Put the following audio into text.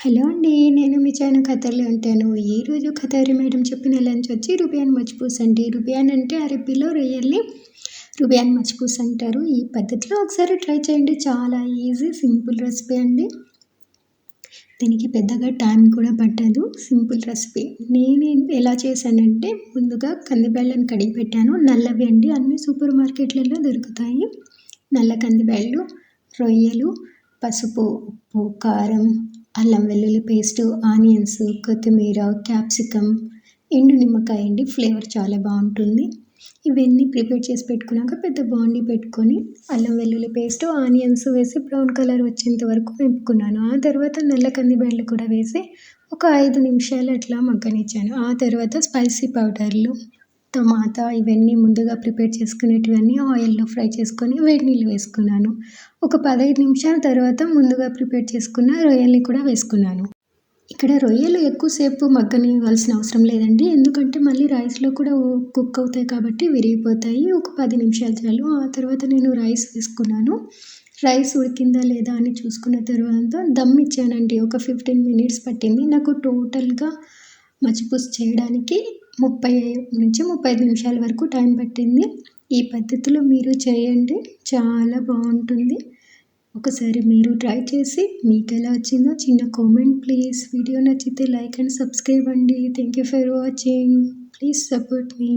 Hello అండి నేను మీ చాయన ఖతర్లో ఉంటాను. ఈరోజు ఖతారి మేడం చెప్పిన లంచ్ వచ్చి రుబియాన్ మచ్చిపూస్ అండి రుబియాన్ అంటే అరబీలో రొయ్యల్ని రుబియాన్ మచ్చిపూస్ అంటారు. ఈ పద్ధతిలో ఒకసారి ట్రై చేయండి. చాలా ఈజీ సింపుల్ రెసిపీ అండి. దీనికి పెద్దగా టైం కూడా పట్టదు. Simple recipe. నేను ఎలా చేశానంటే ముందుగా కందిబెళ్ళని కడిగి పెట్టాను. నల్లవి అండి. అన్ని సూపర్ మార్కెట్లలో దొరుకుతాయి. నల్ల కందిబ్యాళ్ళు రొయ్యలు పసుపు ఉప్పు కారం అల్లం వెల్లుల్లి పేస్టు ఆనియన్స్ కొత్తిమీర క్యాప్సికమ్ ఎండు నిమ్మకాయ అండి. ఫ్లేవర్ చాలా బాగుంటుంది. ఇవన్నీ ప్రిపేర్ చేసి పెట్టుకున్నాక పెద్ద బాండీ పెట్టుకొని అల్లం వెల్లుల్లి పేస్ట్ ఆనియన్స్ వేసి బ్రౌన్ కలర్ వచ్చేంత వరకు నింపుకున్నాను. ఆ తర్వాత నల్ల బెండ్లు కూడా వేసి ఒక ఐదు నిమిషాలు అట్లా మగ్గనిచ్చాను. ఆ తర్వాత స్పైసీ పౌడర్లు టమాటా ఇవన్నీ ముందుగా ప్రిపేర్ చేసుకునేటివన్నీ ఆయిల్లో ఫ్రై చేసుకొని వేడి నీళ్ళు వేసుకున్నాను. ఒక పదహైదు నిమిషాల తర్వాత ముందుగా ప్రిపేర్ చేసుకున్న రొయ్యల్ని కూడా వేసుకున్నాను. ఇక్కడ రొయ్యలు ఎక్కువసేపు మగ్గనివ్వాల్సిన అవసరం లేదండి. ఎందుకంటే మళ్ళీ రైస్లో కూడా కుక్ అవుతాయి కాబట్టి విరిగిపోతాయి. ఒక పది నిమిషాలు చాలు. ఆ తర్వాత నేను రైస్ వేసుకున్నాను. రైస్ ఉడికిందా లేదా అని చూసుకున్న తర్వాత దమ్ ఇచ్చానండి. ఒక ఫిఫ్టీన్ మినిట్స్ పట్టింది. నాకు టోటల్గా మచ్చిపూస్ చేయడానికి ముప్పై నుంచి ముప్పై ఐదు నిమిషాల వరకు టైం పట్టింది. ఈ పద్ధతిలో మీరు చేయండి. చాలా బాగుంటుంది. ఒకసారి మీరు ట్రై చేసి మీకు ఎలా వచ్చిందో చిన్న కామెంట్ ప్లీజ్. వీడియో నచ్చితే లైక్ అండ్ సబ్స్క్రైబ్ అండి. Thank you for watching please support me